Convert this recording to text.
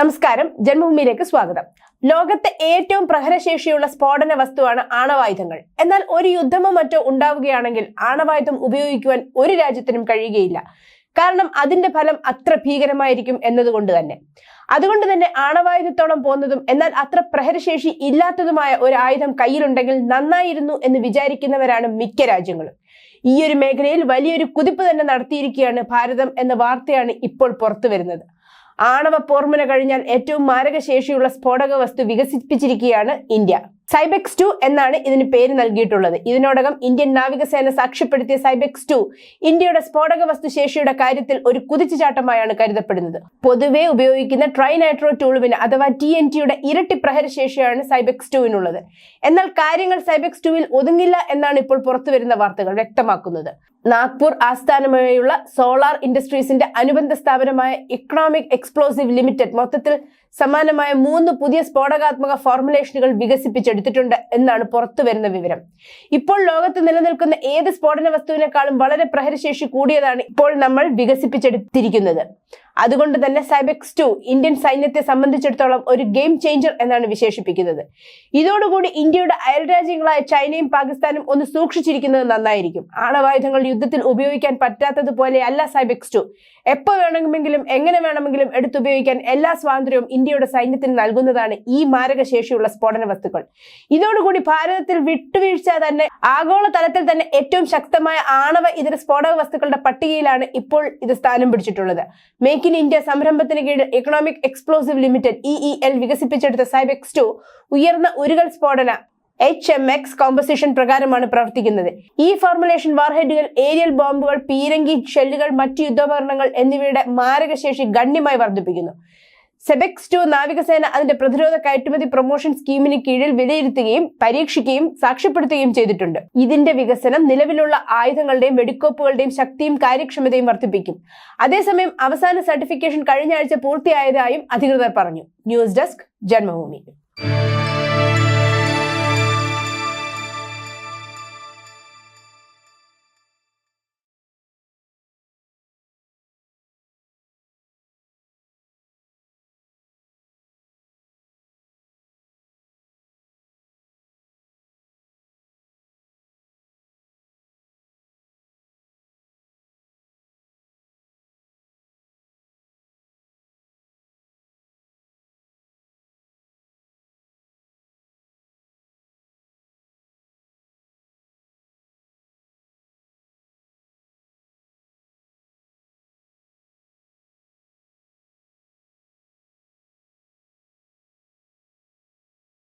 നമസ്കാരം. ജന്മഭൂമിയിലേക്ക് സ്വാഗതം. ലോകത്തെ ഏറ്റവും പ്രഹരശേഷിയുള്ള സ്ഫോടന വസ്തുവാണ് ആണവായുധങ്ങൾ. എന്നാൽ ഒരു യുദ്ധമോ മറ്റോ ഉണ്ടാവുകയാണെങ്കിൽ ആണവായുധം ഉപയോഗിക്കുവാൻ ഒരു രാജ്യത്തിനും കഴിയുകയില്ല. കാരണം അതിന്റെ ഫലം അത്ര ഭീകരമായിരിക്കും എന്നതുകൊണ്ട് തന്നെ. അതുകൊണ്ട് തന്നെ ആണവായുധത്തോളം പോകുന്നതും എന്നാൽ അത്ര പ്രഹരശേഷി ഇല്ലാത്തതുമായ ഒരു ആയുധം കയ്യിലുണ്ടെങ്കിൽ നന്നായിരുന്നു എന്ന് വിചാരിക്കുന്നവരാണ് മിക്ക രാജ്യങ്ങളും. ഈ ഒരു മേഖലയിൽ വലിയൊരു കുതിപ്പ് തന്നെ നടത്തിയിരിക്കുകയാണ് ഭാരതം എന്ന വാർത്തയാണ് ഇപ്പോൾ പുറത്തു വരുന്നത് ആണവ പോർമുന കഴിഞ്ഞാൽ ഏറ്റവും മാരകശേഷിയുള്ള സ്ഫോടക വസ്തു വികസിപ്പിച്ചിരിക്കുകയാണ് ഇന്ത്യ. സൈബെക്സ് ടു എന്നാണ് ഇതിന് പേര് നൽകിയിട്ടുള്ളത്. ഇതിനോടകം ഇന്ത്യൻ നാവികസേന സാക്ഷ്യപ്പെടുത്തിയ സൈബെക്സ് ടു ഇന്ത്യയുടെ സ്ഫോടക വസ്തു ശേഷിയുടെ കാര്യത്തിൽ ഒരു കുതിച്ചുചാട്ടമായാണ് കരുതപ്പെടുന്നത്. പൊതുവെ ഉപയോഗിക്കുന്ന ട്രൈനൈട്രോ ടൂളുവിന് അഥവാ ടി എൻ ടിയുടെ ഇരട്ടി പ്രഹരശേഷിയാണ് സൈബെക്സ് ടുവിനുള്ളത് എന്നാൽ കാര്യങ്ങൾ സൈബെക്സ് ടുവിൽ ഒതുങ്ങില്ല എന്നാണ് ഇപ്പോൾ പുറത്തുവരുന്ന വാർത്തകൾ വ്യക്തമാക്കുന്നത്. നാഗ്പൂർ ആസ്ഥാനമായുള്ള സോളാർ ഇൻഡസ്ട്രീസിന്റെ അനുബന്ധ സ്ഥാപനമായ ഇക്കണോമിക് എക്സ്പ്ലോസീവ് ലിമിറ്റഡ് മൊത്തത്തിൽ സമാനമായ മൂന്ന് പുതിയ സ്ഫോടകാത്മക ഫോർമുലേഷനുകൾ വികസിപ്പിച്ചെടുത്തിട്ടുണ്ട് എന്നാണ് പുറത്തു വരുന്ന വിവരം. ഇപ്പോൾ ലോകത്ത് നിലനിൽക്കുന്ന ഏത് സ്ഫോടന വസ്തുവിനേക്കാളും വളരെ പ്രഹരശേഷി കൂടിയതാണ് ഇപ്പോൾ നമ്മൾ വികസിപ്പിച്ചെടുത്തിരിക്കുന്നത്. അതുകൊണ്ട് തന്നെ സൈബെക്സ് ടു ഇന്ത്യൻ സൈന്യത്തെ സംബന്ധിച്ചിടത്തോളം ഒരു ഗെയിം ചേഞ്ചർ എന്നാണ് വിശേഷിപ്പിക്കുന്നത്. ഇതോടുകൂടി ഇന്ത്യയുടെ അയൽരാജ്യങ്ങളായ ചൈനയും പാകിസ്ഥാനും ഒന്ന് സൂക്ഷിച്ചിരിക്കുന്നത് നന്നായിരിക്കും. ആണവായുധങ്ങൾ യുദ്ധത്തിൽ ഉപയോഗിക്കാൻ പറ്റാത്തതുപോലെ അല്ല സൈബെക്സ് ടു എപ്പോൾ വേണമെങ്കിലും എങ്ങനെ വേണമെങ്കിലും എടുത്തുപയോഗിക്കാൻ എല്ലാ സ്വാതന്ത്ര്യവും ഇന്ത്യയുടെ സൈന്യത്തിന് നൽകുന്നതാണ് ഈ മാരകശേഷിയുള്ള സ്ഫോടന വസ്തുക്കൾ. ഇതോടുകൂടി ഭാരതത്തിൽ വിട്ടുവീഴ്ച തന്നെ ആഗോള തലത്തിൽ തന്നെ ഏറ്റവും ശക്തമായ ആണവ ഇതര സ്ഫോടക വസ്തുക്കളുടെ പട്ടികയിലാണ് ഇപ്പോൾ ഇത് സ്ഥാനം പിടിച്ചിട്ടുള്ളത്. മേക്ക് ഇൻ ഇന്ത്യ സംരംഭത്തിന് കീഴിൽ economic explosive limited E E L വികസിപ്പിച്ചെടുത്ത സൈബെക്സ് ടു ഉയർന്ന ഉരുകൾ സ്ഫോടന എച്ച് എം എക്സ് കോമ്പസിഷൻ പ്രകാരമാണ് പ്രവർത്തിക്കുന്നത്. ഈ ഫോർമുലേഷൻ വാർഹെഡുകൾ ഏരിയൽ ബോംബുകൾ പീരങ്കി ഷെല്ലുകൾ മറ്റ് യുദ്ധോപകരണങ്ങൾ എന്നിവയുടെ മാരകശേഷി ഗണ്യമായി വർദ്ധിപ്പിക്കുന്നു. സെബെക്സ് ടു നാവികസേന അതിന്റെ പ്രതിരോധ കയറ്റുമതി പ്രൊമോഷൻ സ്കീമിന് കീഴിൽ വിലയിരുത്തുകയും പരീക്ഷിക്കുകയും സാക്ഷ്യപ്പെടുത്തുകയും ചെയ്തിട്ടുണ്ട്. ഇതിന്റെ വികസനം നിലവിലുള്ള ആയുധങ്ങളുടെയും വെടിക്കോപ്പുകളുടെയും ശക്തിയും കാര്യക്ഷമതയും വർദ്ധിപ്പിക്കും. അതേസമയം അവസാന സർട്ടിഫിക്കേഷൻ കഴിഞ്ഞ ആഴ്ച പൂർത്തിയായതായും അധികൃതർ പറഞ്ഞു. News desk Janmabhumi.